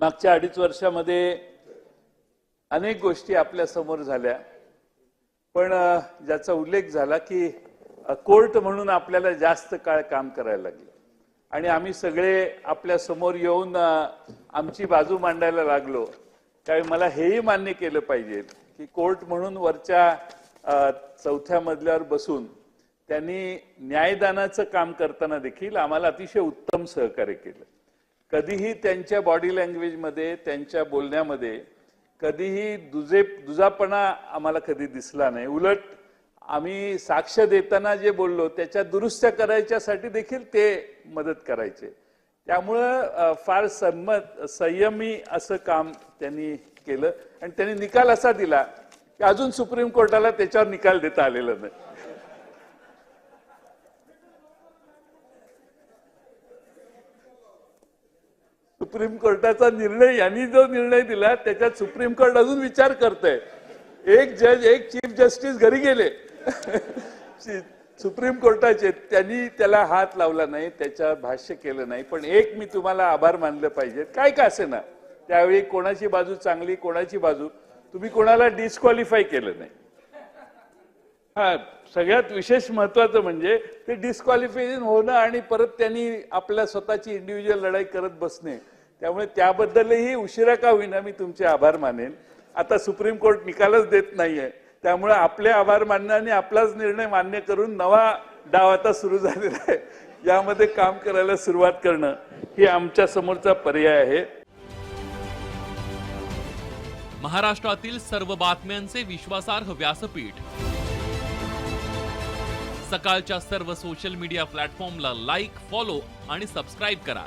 मागच्या अडीच वर्षामध्ये अनेक गोष्टी आपल्यासमोर झाल्या. पण ज्याचा उल्लेख झाला की कोर्ट म्हणून आपल्याला जास्त काळ काम करायला लागले. आणि आम्ही सगळे आपल्यासमोर येऊन आमची बाजू मांडायला लागलो. त्यावेळी मला हेही मान्य केलं पाहिजे की कोर्ट म्हणून वरच्या चौथ्या मजल्यावर बसून त्यांनी न्यायदानाचं काम करताना देखील आम्हाला अतिशय उत्तम सहकार्य केलं. कधीही त्यांच्या बॉडी लँग्वेजमध्ये त्यांच्या बोलण्यामध्ये कधीही दुजे दुजापणा आम्हाला कधी दिसला नाही. उलट आम्ही साक्ष देताना जे बोललो त्याच्या दुरुस्त्या करायच्यासाठी देखील ते मदत करायचे. त्यामुळं फार संमत संयमी असं काम त्यांनी केलं आणि त्यांनी निकाल असा दिला की अजून सुप्रीम कोर्टाला त्याच्यावर निकाल देता आलेला नाही. सुप्रीम कोर्टाचा निर्णय यांनी जो निर्णय दिला त्याच्यात सुप्रीम कोर्ट अजून विचार करतंय. एक जज एक चीफ जस्टिस घरी गेले. सुप्रीम कोर्टाचे त्यांनी त्याला हात लावला नाही त्याच्यावर भाष्य केलं नाही. पण एक मी तुम्हाला आभार मानलं पाहिजे. काय का असे ना त्यावेळी कोणाची बाजू चांगली कोणाची बाजू? तुम्ही कोणाला डिस्क्वालिफाय केलं नाही. हा सगळ्यात विशेष महत्वाचं म्हणजे ते डिस्क्वालिफिकेशन होणं आणि परत त्यांनी आपल्या स्वतःची इंडिव्हिज्युअल लढाई करत बसणे. त्यामुळे त्याबद्दलही उशिरा का होईना मी तुमचे आभार मानेन. आता सुप्रीम कोर्ट निकालच देत नाहीये. त्यामुळे आपले आभार मानणं आणि आपलाच निर्णय मान्य करून नवा डाव आता सुरू झालेला आहे. यामध्ये काम करायला सुरुवात करणं ही आमच्या समोरचा पर्याय आहे. महाराष्ट्रातील सर्व बातम्यांचे विश्वासार्ह व्यासपीठ. सकाळच्या सर्व सोशल मीडिया प्लॅटफॉर्मला लाईक फॉलो आणि सबस्क्राईब करा.